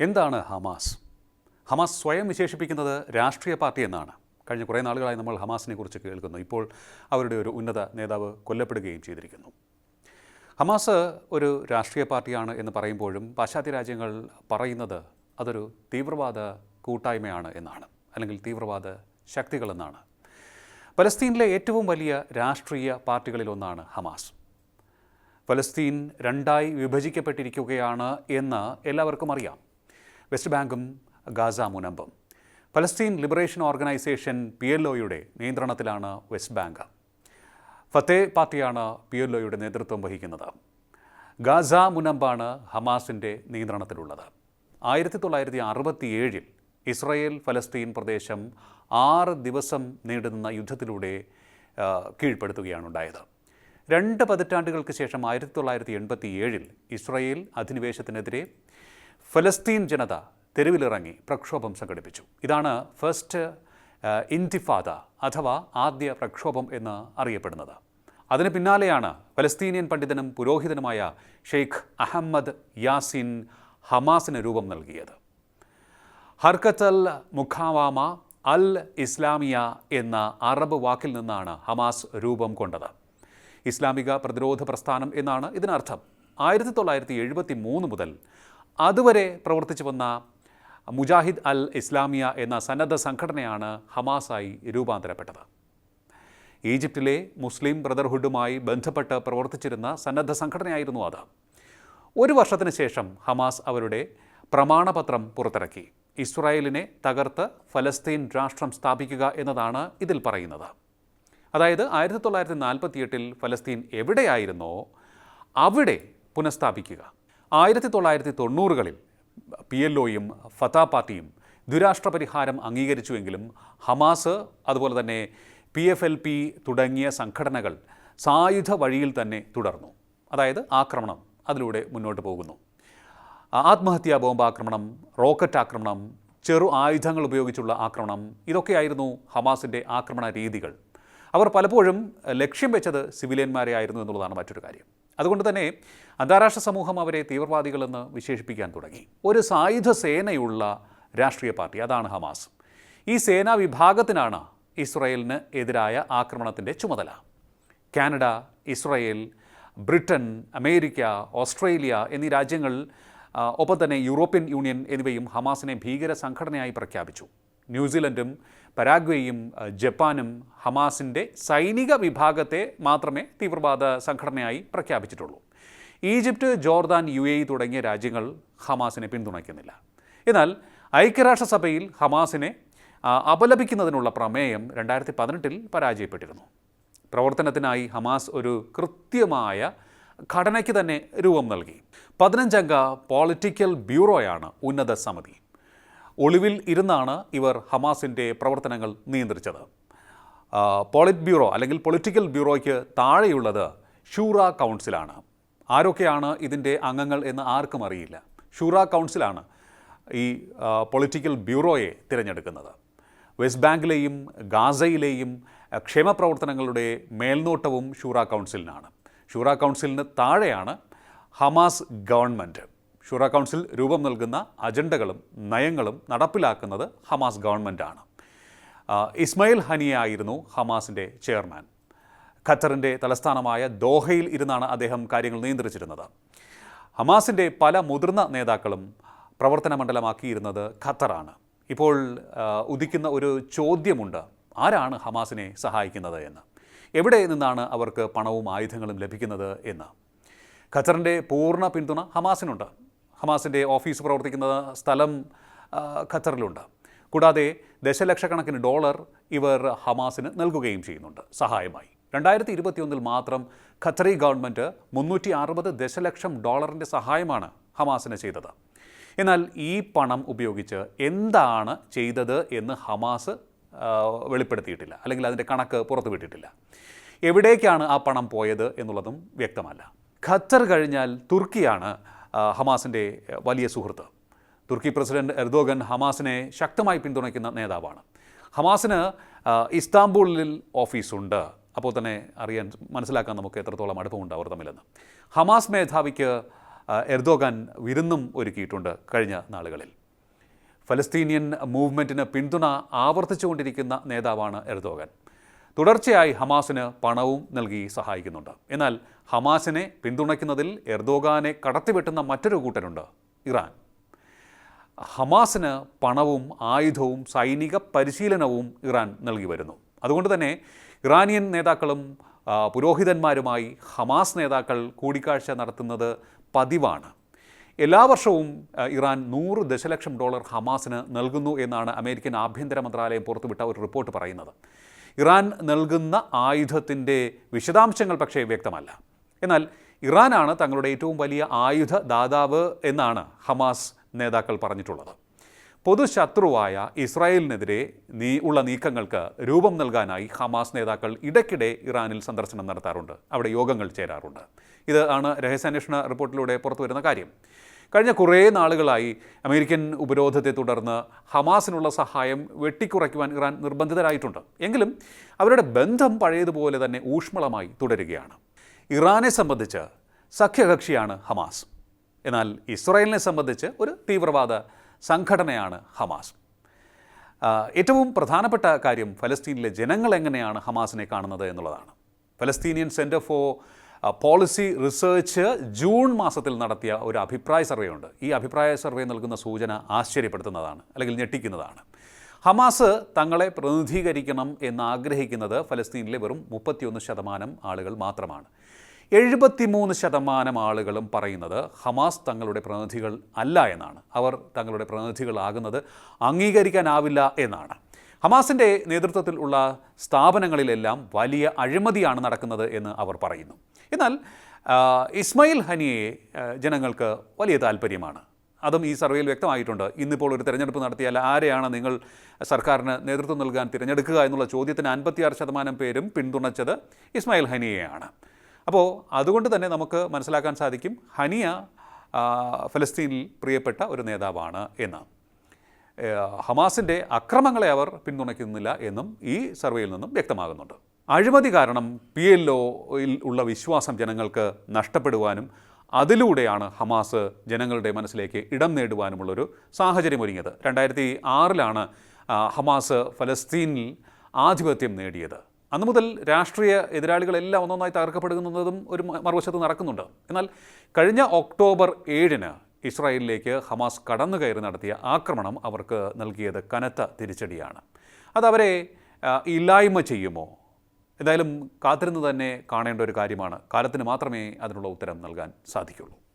എന്താണ് Hamas? Hamas സ്വയം വിശേഷിപ്പിക്കുന്നത് രാഷ്ട്രീയ പാർട്ടി എന്നാണ്. കഴിഞ്ഞ കുറേ നാളുകളായി നമ്മൾ ഹമാസിനെ കുറിച്ച് കേൾക്കുന്നു. ഇപ്പോൾ അവരുടെ ഒരു ഉന്നത നേതാവ് കൊല്ലപ്പെടുകയും ചെയ്തിരിക്കുന്നു. ഹമാസ് ഒരു രാഷ്ട്രീയ പാർട്ടിയാണ് എന്ന് പറയുമ്പോഴും പാശ്ചാത്യ രാജ്യങ്ങൾ പറയുന്നത് അതൊരു തീവ്രവാദ കൂട്ടായ്മയാണ് എന്നാണ് അല്ലെങ്കിൽ തീവ്രവാദ ശക്തികളെന്നാണ് പലസ്തീനിലെ ഏറ്റവും വലിയ രാഷ്ട്രീയ പാർട്ടികളിലൊന്നാണ് ഹമാസ്. പലസ്തീൻ രണ്ടായി വിഭജിക്കപ്പെട്ടിരിക്കുകയാണ് എന്ന് എല്ലാവർക്കും അറിയാം. വെസ്റ്റ് ബാങ്കും ഗാസ മുനമ്പും. ഫലസ്തീൻ ലിബറേഷൻ ഓർഗനൈസേഷൻ പി എൽ ഒയുടെ നിയന്ത്രണത്തിലാണ് വെസ്റ്റ് ബാങ്ക്. ഫത്തേ പാർട്ടിയാണ് പി എൽ ഒയുടെ നേതൃത്വം വഹിക്കുന്നത്. ഗാസ മുനമ്പാണ് ഹമാസിന്റെ നിയന്ത്രണത്തിലുള്ളത്. ആയിരത്തി തൊള്ളായിരത്തി അറുപത്തി ഏഴിൽ ഇസ്രയേൽ ഫലസ്തീൻ പ്രദേശം ആറ് ദിവസം നീണ്ടുനിന്ന യുദ്ധത്തിലൂടെ കീഴ്പ്പെടുത്തുകയാണ് ഉണ്ടായത് രണ്ട് പതിറ്റാണ്ടുകൾക്ക് ശേഷം ആയിരത്തി തൊള്ളായിരത്തി എൺപത്തി ഏഴിൽ ഇസ്രയേൽ അധിനിവേശത്തിനെതിരെ ഫലസ്തീൻ ജനത തെരുവിലിറങ്ങി പ്രക്ഷോഭം സംഘടിപ്പിച്ചു. ഇതാണ് ഫസ്റ്റ് ഇൻതിഫാദ അഥവാ ആദ്യ പ്രക്ഷോഭം എന്ന് അറിയപ്പെടുന്നത്. അതിന് പിന്നാലെയാണ് ഫലസ്തീനിയൻ പണ്ഡിതനും പുരോഹിതനുമായ ഷെയ്ഖ് അഹമ്മദ് യാസിൻ ഹമാസിന് രൂപം നൽകിയത്. ഹർക്കത്ത് അൽ മുഖാവാമ അൽ ഇസ്ലാമിയ എന്ന അറബ് വാക്കിൽ നിന്നാണ് ഹമാസ് രൂപം കൊണ്ടത്. ഇസ്ലാമിക പ്രതിരോധ പ്രസ്ഥാനം എന്നാണ് ഇതിനർത്ഥം. ആയിരത്തി തൊള്ളായിരത്തി എഴുപത്തി മൂന്ന് മുതൽ അതുവരെ പ്രവർത്തിച്ചു വന്ന മുജാഹിദ് അൽ ഇസ്ലാമിയ എന്ന സന്നദ്ധ സംഘടനയാണ് ഹമാസായി രൂപാന്തരപ്പെട്ടത്. ഈജിപ്തിലെ മുസ്ലിം ബ്രദർഹുഡുമായി ബന്ധപ്പെട്ട് പ്രവർത്തിച്ചിരുന്ന സന്നദ്ധ സംഘടനയായിരുന്നു അത്. ഒരു വർഷത്തിന് ശേഷം ഹമാസ് അവരുടെ പ്രമാണപത്രം പുറത്തിറക്കി. ഇസ്രായേലിനെ തകർത്ത് ഫലസ്തീൻ രാഷ്ട്രം സ്ഥാപിക്കുക എന്നതാണ് ഇതിൽ പറയുന്നത്. അതായത് ആയിരത്തി തൊള്ളായിരത്തി നാൽപ്പത്തിയെട്ടിൽ ഫലസ്തീൻ എവിടെയായിരുന്നോ അവിടെ പുനഃസ്ഥാപിക്കുക. ആയിരത്തി തൊള്ളായിരത്തി തൊണ്ണൂറുകളിൽ പി എൽ ഒയും ഫത്താ പാർട്ടിയും ദുരാഷ്ട്ര പരിഹാരം അംഗീകരിച്ചുവെങ്കിലും ഹമാസ് അതുപോലെ തന്നെ പി എഫ് എൽ പി തുടങ്ങിയ സംഘടനകൾ സായുധ വഴിയിൽ തന്നെ തുടർന്നു. അതായത് ആക്രമണം അതിലൂടെ മുന്നോട്ട് പോകുന്നു. ആത്മഹത്യാ ബോംബാക്രമണം റോക്കറ്റ് ആക്രമണം ചെറു ആയുധങ്ങൾ ഉപയോഗിച്ചുള്ള ആക്രമണം ഇതൊക്കെയായിരുന്നു ഹമാസിന്റെ ആക്രമണ രീതികൾ. അവർ പലപ്പോഴും ലക്ഷ്യം വെച്ചത് സിവിലിയന്മാരെ ആയിരുന്നു എന്നുള്ളതാണ് മറ്റൊരു കാര്യം. അതുകൊണ്ട് തന്നെ അന്താരാഷ്ട്ര സമൂഹം അവരെ തീവ്രവാദികളെന്ന് വിശേഷിപ്പിക്കാൻ തുടങ്ങി. ഒരു സായുധ സേനയുള്ള രാഷ്ട്രീയ പാർട്ടി അതാണ് ഹമാസ്. ഈ സേനാ വിഭാഗത്തിനാണ് ഇസ്രയേലിന് എതിരായ ആക്രമണത്തിന്റെ ചുമതല. Canada Israel Britain America Australia എന്നീ രാജ്യങ്ങൾ ഒപ്പം തന്നെ യൂറോപ്യൻ യൂണിയൻ എന്നിവയും ഹമാസിനെ ഭീകര സംഘടനയായി പ്രഖ്യാപിച്ചു. ന്യൂസിലൻഡും പരാഗ്വേയും ജപ്പാനും ഹമാസിന്റെ സൈനിക വിഭാഗത്തെ മാത്രമേ തീവ്രവാദ സംഘടനയായി പ്രഖ്യാപിച്ചിട്ടുള്ളൂ. ഈജിപ്റ്റ് ജോർദാൻ യു എ തുടങ്ങിയ രാജ്യങ്ങൾ ഹമാസിനെ പിന്തുണയ്ക്കുന്നില്ല. എന്നാൽ ഐക്യരാഷ്ട്രസഭയിൽ ഹമാസിനെ അപലപിക്കുന്നതിനുള്ള പ്രമേയം രണ്ടായിരത്തി പതിനെട്ടിൽ പരാജയപ്പെട്ടിരുന്നു. പ്രവർത്തനത്തിനായി ഹമാസ് ഒരു കൃത്യമായ ഘടനയ്ക്ക് തന്നെ രൂപം നൽകി. പതിനഞ്ചംഗ പോളിറ്റിക്കൽ ബ്യൂറോയാണ് ഉന്നത സമിതി. ഒളിവിൽ ഇരുന്നാണ് ഇവർ ഹമാസിന്റെ പ്രവർത്തനങ്ങൾ നിയന്ത്രിച്ചത്. പോളിറ്റ് ബ്യൂറോ അല്ലെങ്കിൽ പൊളിറ്റിക്കൽ ബ്യൂറോയ്ക്ക് താഴെയുള്ളത് ഷൂറ കൗൺസിലാണ്. ആരൊക്കെയാണ് ഇതിന്റെ അംഗങ്ങൾ എന്ന് ആർക്കും അറിയില്ല. ഷൂറ കൗൺസിലാണ് ഈ പൊളിറ്റിക്കൽ ബ്യൂറോയെ തിരഞ്ഞെടുക്കുന്നത്. വെസ്റ്റ് ബാങ്കിലെയും ഗാസയിലെയും ക്ഷേമപ്രവർത്തനങ്ങളുടെ മേൽനോട്ടവും ഷൂറ കൗൺസിലിനാണ്. ഷൂറ കൗൺസിലിന് താഴെയാണ് ഹമാസ് ഗവൺമെന്റ് ഷൂറ കൗൺസിൽ രൂപം നൽകുന്ന അജണ്ടകളും നയങ്ങളും നടപ്പിലാക്കുന്നത് ഹമാസ് ഗവൺമെന്റാണ് ഇസ്മയിൽ ഹനിയായിരുന്നു ഹമാസിന്റെ ചെയർമാൻ. ഖത്തറിന്റെ തലസ്ഥാനമായ ദോഹയിൽ ഇരുന്നാണ് അദ്ദേഹം കാര്യങ്ങൾ നിയന്ത്രിച്ചിരുന്നത്. ഹമാസിന്റെ പല മുതിർന്ന നേതാക്കളും പ്രവർത്തന മണ്ഡലമാക്കിയിരുന്നത് ഖത്തറാണ്. ഇപ്പോൾ ഉദിക്കുന്ന ഒരു ചോദ്യമുണ്ട് ആരാണ് ഹമാസിനെ സഹായിക്കുന്നത് എന്ന്? എവിടെ നിന്നാണ് അവർക്ക് പണവും ആയുധങ്ങളും ലഭിക്കുന്നത് എന്ന്? ഖത്തറിന്റെ പൂർണ പിന്തുണ ഹമാസിനുണ്ട്. ഹമാസിന്റെ ഓഫീസ് പ്രവർത്തിക്കുന്ന സ്ഥലം ഖത്തറിലുണ്ട്. കൂടാതെ ദശലക്ഷക്കണക്കിന് ഡോളർ ഇവർ ഹമാസിന് നൽകുകയും ചെയ്യുന്നുണ്ട്. സഹായമായി. രണ്ടായിരത്തി ഇരുപത്തിയൊന്നിൽ മാത്രം ഖത്തറി ഗവൺമെന്റ് മുന്നൂറ്റി അറുപത് ദശലക്ഷം ഡോളറിന്റെ സഹായമാണ് ഹമാസിന് ചെയ്തത്. എന്നാൽ ഈ പണം ഉപയോഗിച്ച് എന്താണ് ചെയ്തത് എന്ന് ഹമാസ് വെളിപ്പെടുത്തിയിട്ടില്ല. അല്ലെങ്കിൽ അതിന്റെ കണക്ക് പുറത്തുവിട്ടിട്ടില്ല. എവിടേക്കാണ് ആ പണം പോയത് എന്നുള്ളതും വ്യക്തമല്ല. ഖത്തർ കഴിഞ്ഞാൽ തുർക്കിയാണ് ഹമാസിന്റെ വലിയ സുഹൃത്ത്. തുർക്കി പ്രസിഡന്റ് എർദോഗൻ ഹമാസിനെ ശക്തമായി പിന്തുണയ്ക്കുന്ന നേതാവാണ്. ഹമാസിന് ഇസ്താംബൂളിൽ ഓഫീസുണ്ട്. അപ്പോൾ തന്നെ അറിയാൻ മനസ്സിലാക്കാൻ നമുക്ക് എത്രത്തോളം അടുപ്പമുണ്ട് അവർ തമ്മിലെന്ന്. ഹമാസ് മേധാവിക്ക് എർദോഗാൻ വിരുന്നും ഒരുക്കിയിട്ടുണ്ട് കഴിഞ്ഞ നാളുകളിൽ. ഫലസ്തീനിയൻ മൂവ്മെന്റിന് പിന്തുണ ആവർത്തിച്ചുകൊണ്ടിരിക്കുന്ന നേതാവാണ് എർദോഗൻ. തുടർച്ചയായി ഹമാസിന് പണവും നൽകി സഹായിക്കുന്നുണ്ട്. എന്നാൽ ഹമാസിനെ പിന്തുണയ്ക്കുന്നതിൽ എർദോഗാനെ കടത്തിവെട്ടുന്ന മറ്റൊരു കൂട്ടരുണ്ട് ഇറാൻ. ഹമാസിന് പണവും ആയുധവും സൈനിക പരിശീലനവും ഇറാൻ നൽകി വരുന്നു. അതുകൊണ്ട് തന്നെ ഇറാനിയൻ നേതാക്കളും പുരോഹിതന്മാരുമായി ഹമാസ് നേതാക്കൾ കൂടിക്കാഴ്ച നടത്തുന്നത് പതിവാണ്. എല്ലാ വർഷവും ഇറാൻ നൂറ് ദശലക്ഷം ഡോളർ ഹമാസിന് നൽകുന്നു എന്നാണ് അമേരിക്കൻ ആഭ്യന്തര മന്ത്രാലയം പുറത്തുവിട്ട ഒരു റിപ്പോർട്ട് പറയുന്നത്. ഇറാൻ നൽകുന്ന ആയുധത്തിന്റെ വിശദാംശങ്ങൾ പക്ഷേ വ്യക്തമല്ല. എന്നാൽ ഇറാനാണ് തങ്ങളുടെ ഏറ്റവും വലിയ ആയുധ ദാതാവ് എന്നാണ് ഹമാസ് നേതാക്കൾ പറഞ്ഞിട്ടുള്ളത്. പൊതുശത്രുവായ ഇസ്രായേലിനെതിരെ നീ ഉള്ള നീക്കങ്ങൾക്ക് രൂപം നൽകാനായി ഹമാസ് നേതാക്കൾ ഇടയ്ക്കിടെ ഇറാനിൽ സന്ദർശനം നടത്താറുണ്ട്. അവിടെ യോഗങ്ങൾ ചേരാറുണ്ട്. ഇത് ആണ് രഹസ്യാന്വേഷണ റിപ്പോർട്ടിലൂടെ പുറത്തു വരുന്ന കാര്യം. കഴിഞ്ഞ കുറേ നാളുകളായി അമേരിക്കൻ ഉപരോധത്തെ തുടർന്ന് ഹമാസിനുള്ള സഹായം വെട്ടിക്കുറയ്ക്കുവാൻ ഇറാൻ നിർബന്ധിതരായിട്ടുണ്ട്. എങ്കിലും അവരുടെ ബന്ധം പഴയതുപോലെ തന്നെ ഊഷ്മളമായി തുടരുകയാണ്. ഇറാനെ സംബന്ധിച്ച് സഖ്യകക്ഷിയാണ് ഹമാസ്. എന്നാൽ ഇസ്രായേലിനെ സംബന്ധിച്ച് ഒരു തീവ്രവാദ സംഘടനയാണ് ഹമാസ്. ഏറ്റവും പ്രധാനപ്പെട്ട കാര്യം ഫലസ്തീനിലെ ജനങ്ങൾ എങ്ങനെയാണ് ഹമാസിനെ കാണുന്നത് എന്നുള്ളതാണ്. Palestinian centre for policy research June മാസത്തിൽ നടത്തിയ ഒരു അഭിപ്രായ സർവേ ഉണ്ട്. ഈ അഭിപ്രായ സർവേ നൽകുന്ന സൂചന ആശ്ചര്യപ്പെടുത്തുന്നതാണ് അല്ലെങ്കിൽ ഞെട്ടിക്കുന്നതാണ്. ഹമാസ് തങ്ങളെ പ്രതിനിധീകരിക്കണം എന്നാഗ്രഹിക്കുന്നത് ഫലസ്തീനിലെ വെറും മുപ്പത്തിയൊന്ന് ശതമാനം ആളുകൾ മാത്രമാണ്. എഴുപത്തിമൂന്ന് ശതമാനം ആളുകളും പറയുന്നത് ഹമാസ് തങ്ങളുടെ പ്രതിനിധികൾ അല്ല എന്നാണ്. അവർ തങ്ങളുടെ പ്രതിനിധികളാകുന്നത് അംഗീകരിക്കാനാവില്ല എന്നാണ്. ഹമാസിന്റെ നേതൃത്വത്തിൽ ഉള്ള സ്ഥാപനങ്ങളിലെല്ലാം വലിയ അഴിമതിയാണ് നടക്കുന്നത് എന്ന് അവർ പറയുന്നു. എന്നാൽ ഇസ്മയിൽ ഹനിയെ ജനങ്ങൾക്ക് വലിയ താല്പര്യമാണ്. അതും ഈ സർവേയിൽ വ്യക്തമായിട്ടുണ്ട്. ഇന്നിപ്പോൾ ഒരു തിരഞ്ഞെടുപ്പ് നടത്തിയാൽ ആരെയാണ് നിങ്ങൾ സർക്കാരിന് നേതൃത്വം നൽകാൻ തിരഞ്ഞെടുക്കുക എന്നുള്ള ചോദ്യത്തിന് അൻപത്തിയാറ് ശതമാനം പേരും പിന്തുണച്ചത് ഇസ്മായിൽ ഹനിയെയാണ്. അപ്പോൾ അതുകൊണ്ട് തന്നെ നമുക്ക് മനസ്സിലാക്കാൻ സാധിക്കും ഹനിയ ഫലസ്തീനിൽ പ്രിയപ്പെട്ട ഒരു നേതാവാണ് എന്ന്. ഹമാസിന്റെ അക്രമങ്ങളെ അവർ പിന്തുണയ്ക്കുന്നില്ല എന്നും ഈ സർവേയിൽ നിന്നും വ്യക്തമാകുന്നുണ്ട്. അഴിമതി കാരണം പി എൽ ഒയിൽ ഉള്ള വിശ്വാസം ജനങ്ങൾക്ക് നഷ്ടപ്പെടുവാനും അതിലൂടെയാണ് ഹമാസ് ജനങ്ങളുടെ മനസ്സിലേക്ക് ഇടം നേടുവാനുമുള്ളൊരു സാഹചര്യം ഒരുങ്ങിയത്. രണ്ടായിരത്തി ആറിലാണ് ഹമാസ് ഫലസ്തീനിൽ ആധിപത്യം നേടിയത്. അന്നു മുതൽ രാഷ്ട്രീയ എതിരാളികളെല്ലാം ഒന്നൊന്നായി തകർക്കപ്പെടുന്നതും ഒരു മറുവശത്ത് നടക്കുന്നുണ്ട്. എന്നാൽ കഴിഞ്ഞ ഒക്ടോബർ ഏഴിന് ഇസ്രായേലിലേക്ക് ഹമാസ് കടന്നു കയറി നടത്തിയ ആക്രമണം അവർക്ക് നൽകിയത് കനത്ത തിരിച്ചടിയാണ്. അതവരെ ഇല്ലായ്മ ചെയ്യുമോ? എന്തായാലും കാത്തിരുന്ന് തന്നെ കാണേണ്ട ഒരു കാര്യമാണ്. കാലത്തിന് മാത്രമേ അതിനുള്ള ഉത്തരം നൽകാൻ സാധിക്കുള്ളൂ.